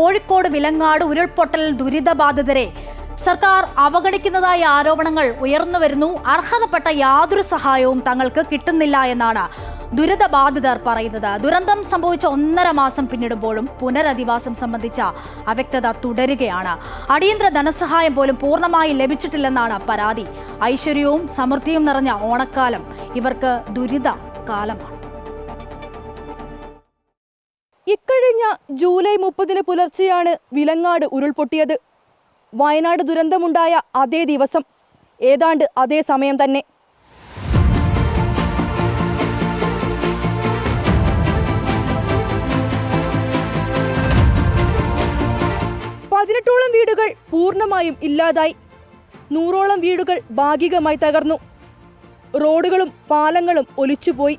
കോഴിക്കോട് വിലങ്ങാട് ഉരുൾപൊട്ടൽ ദുരിതബാധിതരെ സർക്കാർ അവഗണിക്കുന്നതായ ആരോപണങ്ങൾ ഉയർന്നു വരുന്നു. അർഹതപ്പെട്ട യാതൊരു സഹായവും തങ്ങൾക്ക് കിട്ടുന്നില്ല എന്നാണ് ദുരിതബാധിതർ പറയുന്നത്. ദുരന്തം സംഭവിച്ച ഒന്നര മാസം പിന്നിടുമ്പോഴും പുനരധിവാസം സംബന്ധിച്ച അവ്യക്തത തുടരുകയാണ്. അടിയന്തര ധനസഹായം പോലും പൂർണമായി ലഭിച്ചിട്ടില്ലെന്നാണ് പരാതി. ഐശ്വര്യവും സമൃദ്ധിയും നിറഞ്ഞ ഓണക്കാലം ഇവർക്ക് ദുരിത കാലമാണ് ഇക്കഴിഞ്ഞ ജൂലൈ മുപ്പതിന് പുലർച്ചെയാണ് വിലങ്ങാട് ഉരുൾപൊട്ടിയത്. വയനാട് ദുരന്തമുണ്ടായ അതേ ദിവസം ഏതാണ്ട് അതേ സമയം തന്നെ. പതിനെട്ടോളം വീടുകൾ പൂർണമായും ഇല്ലാതായി. നൂറോളം വീടുകൾ ഭാഗികമായി തകർന്നു. റോഡുകളും പാലങ്ങളും ഒലിച്ചുപോയി.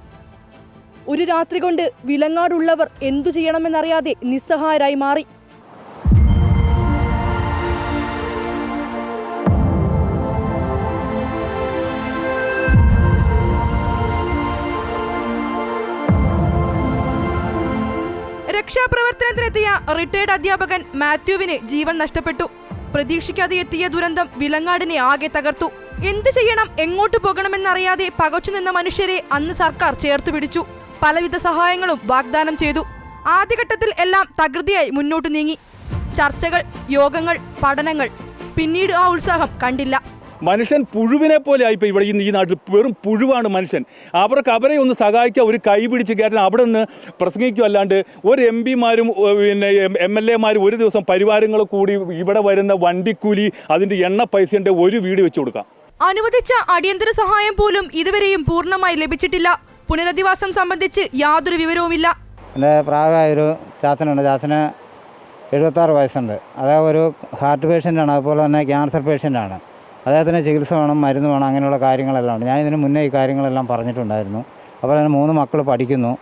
ഒരു രാത്രി കൊണ്ട് വിലങ്ങാടുള്ളവർ എന്തു ചെയ്യണമെന്നറിയാതെ നിസ്സഹായരായി മാറി. രക്ഷാപ്രവർത്തനത്തിനെത്തിയ റിട്ടയർഡ് അധ്യാപകൻ മാത്യുവിന് ജീവൻ നഷ്ടപ്പെട്ടു. പ്രതീക്ഷിക്കാതെ എത്തിയ ദുരന്തം വിലങ്ങാടിനെ ആകെ തകർത്തു. എന്ത് ചെയ്യണം എങ്ങോട്ട് പോകണമെന്നറിയാതെ പകച്ചുനിന്ന മനുഷ്യരെ അന്ന് സർക്കാർ ചേർത്തു പിടിച്ചു. പലവിധ സഹായങ്ങളും വാഗ്ദാനം ചെയ്തു. ആദ്യഘട്ടത്തിൽ എല്ലാം തകൃതിയായി മുന്നോട്ട് നീങ്ങി. ചർച്ചകൾ യോഗങ്ങൾ പഠനങ്ങൾ. പിന്നീട് ആ ഉത്സാഹം കണ്ടില്ല. മനുഷ്യൻ പുഴുവിനെ പോലെ ആയിപ്പോൾ ഇവിടെ ഈ ഈ നാട്ടിൽ. വെറും പുഴുവാണ് മനുഷ്യൻ. അവർക്ക് അവരെ ഒന്ന് സഹായിക്കാൻ ഒരു കൈ പിടിച്ച് കയറ്റാൻ അവിടെ നിന്ന് പ്രസംഗിക്കും അല്ലാണ്ട് ഒരു എം പിമാരും പിന്നെ എം എൽ എമാരും ഒരു ദിവസം പരിവാരങ്ങൾ കൂടി ഇവിടെ വരുന്ന വണ്ടിക്കൂലി അതിന്റെ എണ്ണ പൈസയുടെ ഒരു വീട് വെച്ചു കൊടുക്കാം. അനുവദിച്ച അടിയന്തര സഹായം പോലും ഇതുവരെയും പൂർണമായി ലഭിച്ചിട്ടില്ല. പുനരധിവാസം സംബന്ധിച്ച് യാതൊരു വിവരവുമില്ല. എന്റെ പ്രായമായൊരു ചാച്ചനുണ്ട്. ചാച്ചന് എഴുപത്താറ് വയസ്സുണ്ട്. അതായത് ഒരു ഹാർട്ട് പേഷ്യന്റാണ്. അതുപോലെ തന്നെ ക്യാൻസർ പേഷ്യന്റാണ്. അദ്ദേഹത്തിന് ചികിത്സ വേണം മരുന്ന് വേണം അങ്ങനെയുള്ള കാര്യങ്ങളെല്ലാം ഉണ്ട്. ഞാൻ ഇതിന് മുന്നേ ഈ കാര്യങ്ങളെല്ലാം പറഞ്ഞിട്ടുണ്ടായിരുന്നു. അതുപോലെ തന്നെ മൂന്ന് മക്കൾ പഠിക്കുന്നു.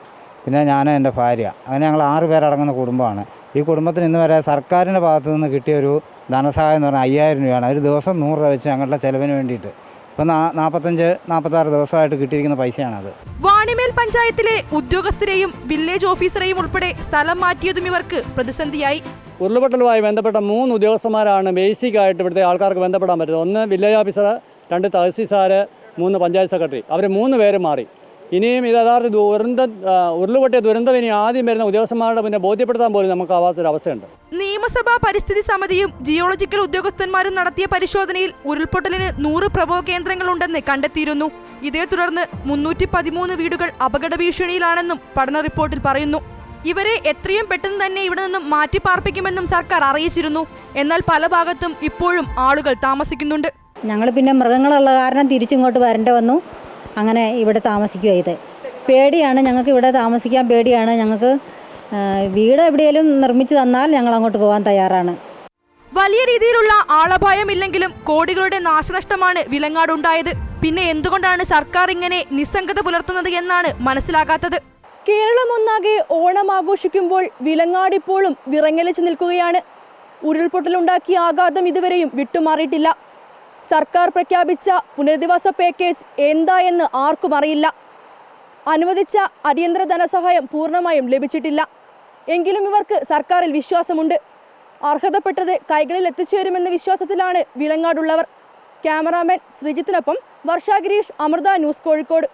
പിന്നെ ഞാൻ എന്റെ ഭാര്യ. അങ്ങനെ ഞങ്ങൾ ആറ് പേരടങ്ങുന്ന കുടുംബമാണ്. ഈ കുടുംബത്തിന് ഇന്ന് വരെ സർക്കാരിന്റെ ഭാഗത്തു നിന്ന് കിട്ടിയ ഒരു ധനസഹായം എന്ന് പറഞ്ഞാൽ അയ്യായിരം രൂപയാണ്. ഒരു ദിവസം നൂറ് രൂപ വെച്ച് ഞങ്ങളുടെ ചിലവിന് വേണ്ടിയിട്ട് ഇപ്പം നാൽപ്പത്തഞ്ച് നാൽപ്പത്താറ് ദിവസമായിട്ട് കിട്ടിയിരിക്കുന്ന പൈസയാണത്. വാണിമേൽ പഞ്ചായത്തിലെ ഉദ്യോഗസ്ഥരെയും വില്ലേജ് ഓഫീസറെയും ഉൾപ്പെടെ സ്ഥലം മാറ്റിയതും ഇവർക്ക് പ്രതിസന്ധിയായി. ഉരുൾപൊട്ടലുമായി ബന്ധപ്പെട്ട മൂന്ന് ഉദ്യോഗസ്ഥന്മാരാണ് ബേസിക് ആയിട്ട് ഇവിടുത്തെ ആൾക്കാർക്ക് ബന്ധപ്പെടാൻ പറ്റുന്നത്. ഒന്ന് വില്ലേജ് ഓഫീസർ രണ്ട് തഹസീൽദാർ മൂന്ന് പഞ്ചായത്ത് സെക്രട്ടറി. അവർ മൂന്ന് പേര് മാറി. ഇനിയും ഇത് യഥാർത്ഥ ദുരന്ത ഉരുളുപൊട്ടിയ ദുരന്തം ഇനി ആദ്യം വരുന്ന ഉദ്യോഗസ്ഥന്മാരുടെ പിന്നെ ബോധ്യപ്പെടുത്താൻ പോലും നമുക്ക് ആവാത്തൊരു അവസ്ഥയുണ്ട് നിയമസഭാ പരിസ്ഥിതി സമിതിയും ജിയോളജിക്കൽ ഉദ്യോഗസ്ഥന്മാരും നടത്തിയ പരിശോധനയിൽ ഉരുൾപൊട്ടലിന് നൂറ് പ്രഭവ കേന്ദ്രങ്ങളുണ്ടെന്ന് കണ്ടെത്തിയിരുന്നു. ഇതേ തുടർന്ന് മുന്നൂറ്റി പതിമൂന്ന് വീടുകൾ അപകട ഭീഷണിയിലാണെന്നും പഠന റിപ്പോർട്ടിൽ പറയുന്നു. ഇവരെ എത്രയും പെട്ടെന്ന് തന്നെ ഇവിടെ നിന്നും മാറ്റിപ്പാർപ്പിക്കുമെന്നും സർക്കാർ അറിയിച്ചിരുന്നു. എന്നാൽ പല ഭാഗത്തും ഇപ്പോഴും ആളുകൾ താമസിക്കുന്നുണ്ട്. ഞങ്ങൾ പിന്നെ മൃഗങ്ങളുള്ള കാരണം തിരിച്ചിങ്ങോട്ട് വരേണ്ടി വന്നു. അങ്ങനെ ഇവിടെ താമസിക്കുക ഇത്. പേടിയാണ് ഞങ്ങൾക്ക് ഇവിടെ താമസിക്കാൻ പേടിയാണ്. ഞങ്ങൾക്ക് വീട് എവിടെയെങ്കിലും നിർമ്മിച്ചു തന്നാൽ ഞങ്ങൾ അങ്ങോട്ട് പോകാൻ തയ്യാറാണ്. വലിയ രീതിയിലുള്ള ആളപായമില്ലെങ്കിലും കോടികളുടെ നാശനഷ്ടമാണ് വിലങ്ങാടുണ്ടായത്. പിന്നെ എന്തുകൊണ്ടാണ് സർക്കാർ ഇങ്ങനെ നിസ്സംഗത പുലർത്തുന്നത് എന്നാണ് മനസ്സിലാകാത്തത്. കേരളം ഒന്നാകെ ഓണം ആഘോഷിക്കുമ്പോൾ വിലങ്ങാടിപ്പോഴും വിറങ്ങലിച്ചു നിൽക്കുകയാണ്. ഉരുൾപൊട്ടലുണ്ടാക്കിയ ആഘാതം ഇതുവരെയും വിട്ടുമാറിയിട്ടില്ല. സർക്കാർ പ്രഖ്യാപിച്ച പുനരധിവാസ പാക്കേജ് എന്താ എന്ന് ആർക്കും അറിയില്ല. അനുവദിച്ച അടിയന്തര ധനസഹായം പൂർണമായും ലഭിച്ചിട്ടില്ല. എങ്കിലും ഇവർക്ക് സർക്കാരിൽ വിശ്വാസമുണ്ട്. അർഹതപ്പെട്ടത് കൈകളിൽ എത്തിച്ചേരുമെന്ന വിശ്വാസത്തിലാണ് വിലങ്ങാടുള്ളവർ. ക്യാമറാമാൻ ശ്രീജിത്തിനൊപ്പം വർഷാഗിരീഷ് അമൃത ന്യൂസ് കോഴിക്കോട്.